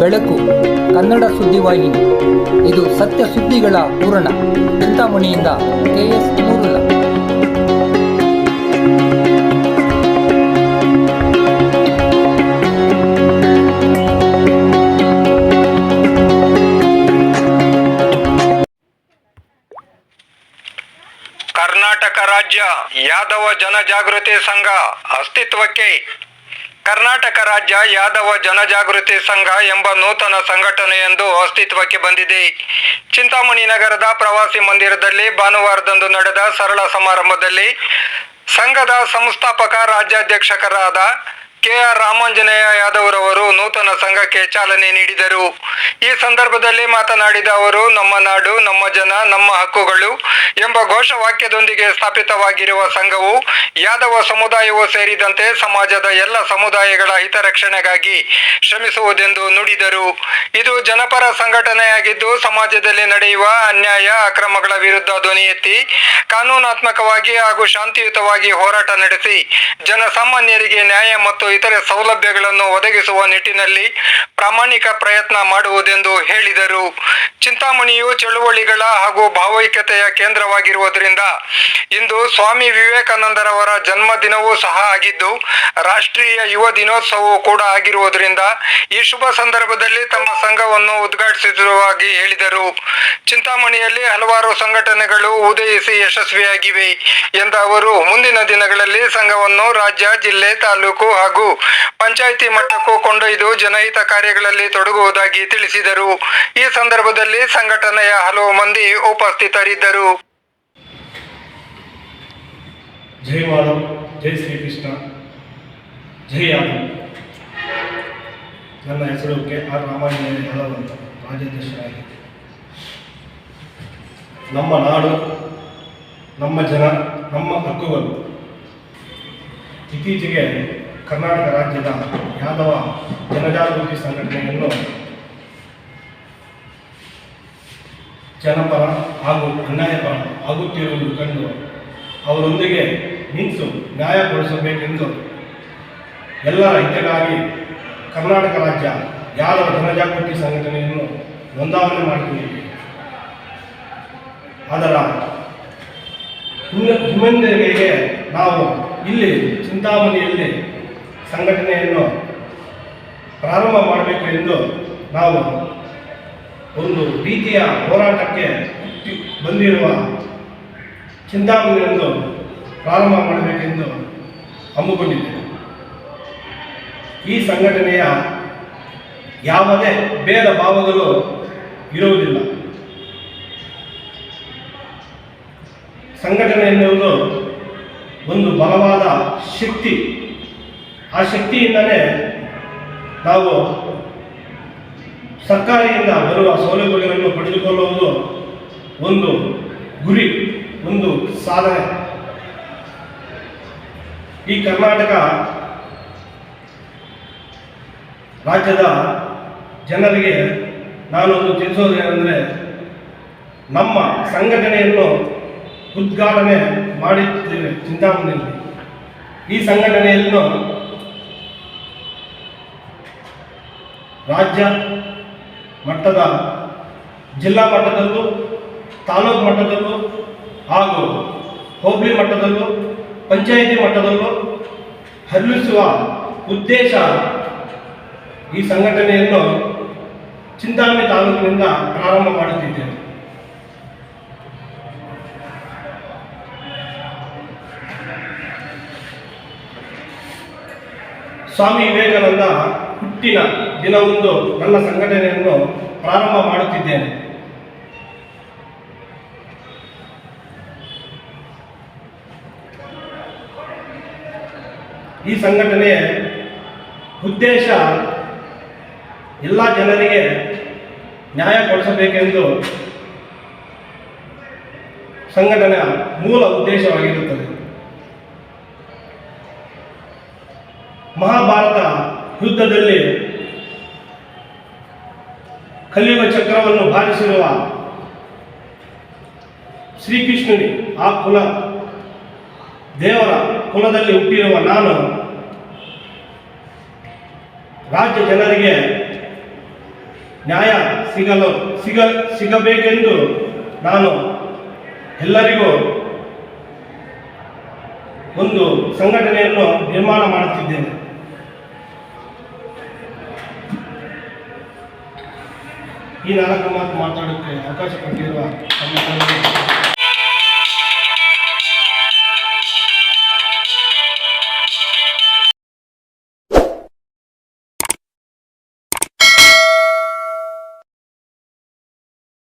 ಬೆಳಕು, ಕನ್ನಡ ಸುದ್ದಿವಾಹಿನಿ ಇದು ಸತ್ಯ ಸುದ್ದಿಗಳ ಪೂರಣ ಚಿಂತಾಮಣಿಯಿಂದ ಕೆಎಸ್ ಮೂರುಲ ಕರ್ನಾಟಕ ರಾಜ್ಯ ಯಾದವ ಜನಜಾಗೃತಿ ಸಂಘ ಅಸ್ತಿತ್ವಕ್ಕೆ ಕರ್ನಾಟಕ ರಾಜ್ಯ ಯಾದವ ಜನಜಾಗೃತಿ ಸಂಘ ಎಂಬ ನೂತನ ಸಂಘಟನೆಯೊಂದು ಅಸ್ತಿತ್ವಕ್ಕೆ ಬಂದಿದೆ. ಚಿಂತಾಮಣಿ ನಗರದ ಪ್ರವಾಸಿ ಮಂದಿರದಲ್ಲಿ ಭಾನುವಾರದಂದು ನಡೆದ ಸರಳ ಸಮಾರಂಭದಲ್ಲಿ ಸಂಘದ ಸಂಸ್ಥಾಪಕ ರಾಜ್ಯಾಧ್ಯಕ್ಷಕರಾದ ಕೆ ಆರ್ ರಾಮಾಂಜನೇಯ ಯಾದವ್ರವರು ನೂತನ ಸಂಘಕ್ಕೆ ಚಾಲನೆ ನೀಡಿದರು. ಈ ಸಂದರ್ಭದಲ್ಲಿ ಮಾತನಾಡಿದ ಅವರು, ನಮ್ಮ ನಾಡು, ನಮ್ಮ ಜನ, ನಮ್ಮ ಹಕ್ಕುಗಳು ಎಂಬ ಘೋಷವಾಕ್ಯದೊಂದಿಗೆ ಸ್ಥಾಪಿತವಾಗಿರುವ ಸಂಘವು ಯಾದವ ಸಮುದಾಯವು ಸೇರಿದಂತೆ ಸಮಾಜದ ಎಲ್ಲ ಸಮುದಾಯಗಳ ಹಿತರಕ್ಷಣೆಗಾಗಿ ಶ್ರಮಿಸುವುದೆಂದು ನುಡಿದರು. ಇದು ಜನಪರ ಸಂಘಟನೆಯಾಗಿದ್ದು, ಸಮಾಜದಲ್ಲಿ ನಡೆಯುವ ಅನ್ಯಾಯ, ಅಕ್ರಮಗಳ ವಿರುದ್ಧ ಧ್ವನಿ ಎತ್ತಿ, ಕಾನೂನಾತ್ಮಕವಾಗಿ ಹಾಗೂ ಶಾಂತಿಯುತವಾಗಿ ಹೋರಾಟ ನಡೆಸಿ, ಜನಸಾಮಾನ್ಯರಿಗೆ ನ್ಯಾಯ ಮತ್ತು ಇತರೆ ಸೌಲಭ್ಯಗಳನ್ನು ಒದಗಿಸುವ ನಿಟ್ಟಿನಲ್ಲಿ ಪ್ರಾಮಾಣಿಕ ಪ್ರಯತ್ನ ಮಾಡುವುದೆಂದು ಹೇಳಿದರು. ಚಿಂತಾಮಣಿಯು ಚಳುವಳಿಗಳ ಹಾಗೂ ಭಾವೈಕ್ಯತೆಯ ಕೇಂದ್ರವಾಗಿರುವುದರಿಂದ ಇಂದು ಸ್ವಾಮಿ ವಿವೇಕಾನಂದರವರ ಜನ್ಮದಿನವೂ ಸಹ ಆಗಿದ್ದು, ರಾಷ್ಟ್ರೀಯ ಯುವ ದಿನೋತ್ಸವವೂ ಕೂಡ ಆಗಿರುವುದರಿಂದ ಈ ಶುಭ ಸಂದರ್ಭದಲ್ಲಿ ತಮ್ಮ ಸಂಘವನ್ನು ಉದ್ಘಾಟಿಸಿರುವಾಗಿ ಹೇಳಿದರು. ಚಿಂತಾಮಣಿಯಲ್ಲಿ ಹಲವಾರು ಸಂಘಟನೆಗಳು ಉದಯಿಸಿ ಯಶಸ್ವಿಯಾಗಿವೆ ಎಂದ ಅವರು, ಮುಂದಿನ ದಿನಗಳಲ್ಲಿ ಸಂಘವನ್ನು ರಾಜ್ಯ, ಜಿಲ್ಲೆ, ತಾಲೂಕು ಹಾಗೂ ಪಂಚಾಯಿತಿ ಮಟ್ಟಕ್ಕೂ ಕೊಂಡೊಯ್ದು ಜನಹಿತ ಕಾರ್ಯಗಳಲ್ಲಿ ತೊಡಗುವುದಾಗಿ ತಿಳಿಸಿದರು. ಈ ಸಂದರ್ಭದಲ್ಲಿ ಸಂಘಟನೆಯ ಹಲವು ಮಂದಿ ಉಪಸ್ಥಿತರಿದ್ದರು. ಜೈ ಮಾಧವ್ ಜೈ ಶ್ರೀಕೃಷ್ಣ, ಜೈ ಯಾದವ್ ನನ್ನ ಹೆಸರು ಕೆ ಆರ್ ರಾಮಾಯಣ ಯಾದವ್ ಅಂತ ರಾಜ್ಯಾಧ್ಯಕ್ಷರಾಗಿ ನಮ್ಮ ನಾಡು, ನಮ್ಮ ಜನ, ನಮ್ಮ ಹಕ್ಕುಗಳು ಇತ್ತೀಚೆಗೆ ಕರ್ನಾಟಕ ರಾಜ್ಯದ ಯಾದವ ಜನಜಾಗೃತಿ ಸಂಘಟನೆಯನ್ನು ಜನಪರ ಹಾಗೂ ಅನ್ಯಾಯಪರ ಆಗುತ್ತಿರುವುದು ಕಂಡು ಅವರೊಂದಿಗೆ ನಿಂತು ನ್ಯಾಯಗೊಳಿಸಬೇಕೆಂದು ಎಲ್ಲರ ಹಿತಕ್ಕಾಗಿ ಕರ್ನಾಟಕ ರಾಜ್ಯ ಯಾದವ ಜನಜಾಗೃತಿ ಸಂಘಟನೆಯನ್ನು ನೋಂದಾವಣೆ ಮಾಡಿಕೊಂಡಿದೆ. ಅದರ ಹಿನ್ನ- ಹಿನ್ನೆಲೆಗೆ ನಾವು ಇಲ್ಲಿ ಚಿಂತಾಮಣಿಯಲ್ಲಿ ಸಂಘಟನೆಯನ್ನು ಪ್ರಾರಂಭ ಮಾಡಬೇಕು ಎಂದು ನಾವು ಒಂದು ರೀತಿಯ ಹೋರಾಟಕ್ಕೆ ಬಂದಿರುವ ಚಿಂತಾಮಣಿಯನ್ನು ಪ್ರಾರಂಭ ಮಾಡಬೇಕೆಂದು ಹಮ್ಮಿಕೊಂಡಿದ್ದೇವೆ ಈ ಸಂಘಟನೆಯ ಯಾವುದೇ ಭೇದ ಭಾವಗಳು ಇರುವುದಿಲ್ಲ. ಸಂಘಟನೆ ಎನ್ನುವುದು ಒಂದು ಬಲವಾದ ಶಕ್ತಿ ಆ ಶಕ್ತಿಯಿಂದಲೇ ನಾವು ಸರ್ಕಾರದಿಂದ ಬರುವ ಸೌಲಭ್ಯಗಳನ್ನು ಪಡೆದುಕೊಳ್ಳುವುದು ಒಂದು ಗುರಿ, ಒಂದು ಸಾಧನೆ. ಈ ಕರ್ನಾಟಕ ರಾಜ್ಯದ ಜನರಿಗೆ ನಾನೊಂದು ತಿಳಿಸೋದು ಏನಂದರೆ ನಮ್ಮ ಸಂಘಟನೆಯನ್ನು ಉದ್ಘಾಟನೆ ಮಾಡಿದ್ದೇವೆ ಚಿಂತಾಮಣಿಯಲ್ಲಿ. ಈ ಸಂಘಟನೆಯನ್ನು ರಾಜ್ಯ ಮಟ್ಟದ ಜಿಲ್ಲಾ ಮಟ್ಟದಲ್ಲೂ, ತಾಲೂಕು ಮಟ್ಟದಲ್ಲೂ ಹಾಗೂ ಹೋಬಳಿ ಮಟ್ಟದಲ್ಲೂ, ಪಂಚಾಯಿತಿ ಮಟ್ಟದಲ್ಲೂ ಹರಿಸುವ ಉದ್ದೇಶ ಈ ಸಂಘಟನೆಯನ್ನು ಚಿಂತಾಮಣಿ ತಾಲೂಕಿನಿಂದ ಪ್ರಾರಂಭ ಮಾಡುತ್ತಿದ್ದೇವೆ. ಸ್ವಾಮಿ ವಿವೇಕಾನಂದ ಹುಟ್ಟಿನ ದಿನವೊಂದು ನನ್ನ ಸಂಘಟನೆಯನ್ನು ಪ್ರಾರಂಭ ಮಾಡುತ್ತಿದ್ದೇನೆ. ಈ ಸಂಘಟನೆಯ ಉದ್ದೇಶ ಎಲ್ಲ ಜನರಿಗೆ ನ್ಯಾಯ ಕೊಡಿಸಬೇಕೆಂದು ಸಂಘಟನೆಯ ಮೂಲ ಉದ್ದೇಶವಾಗಿರುತ್ತದೆ. ಮಹಾಭಾರತ ಯುದ್ಧದಲ್ಲಿ ಕಲಿಯುಗ ಚಕ್ರವನ್ನು ಬಾರಿಸಿರುವ ಶ್ರೀಕೃಷ್ಣನಿ ಆ ಕುಲ ದೇವರ ಕುಲದಲ್ಲಿ ಹುಟ್ಟಿರುವ ನಾನು ರಾಜ್ಯ ಜನರಿಗೆ ನ್ಯಾಯ ಸಿಗಲು ಸಿಗ ಸಿಗಬೇಕೆಂದು ನಾನು ಎಲ್ಲರಿಗೂ ಒಂದು ಸಂಘಟನೆಯನ್ನು ನಿರ್ಮಾಣ ಮಾಡುತ್ತಿದ್ದೇನೆ. ಈ ನಾಲ್ಕು ಮಾತು ಮಾತಾಡೋಕ್ಕೆ ಅವಕಾಶ ಕೊಟ್ಟಿರುವ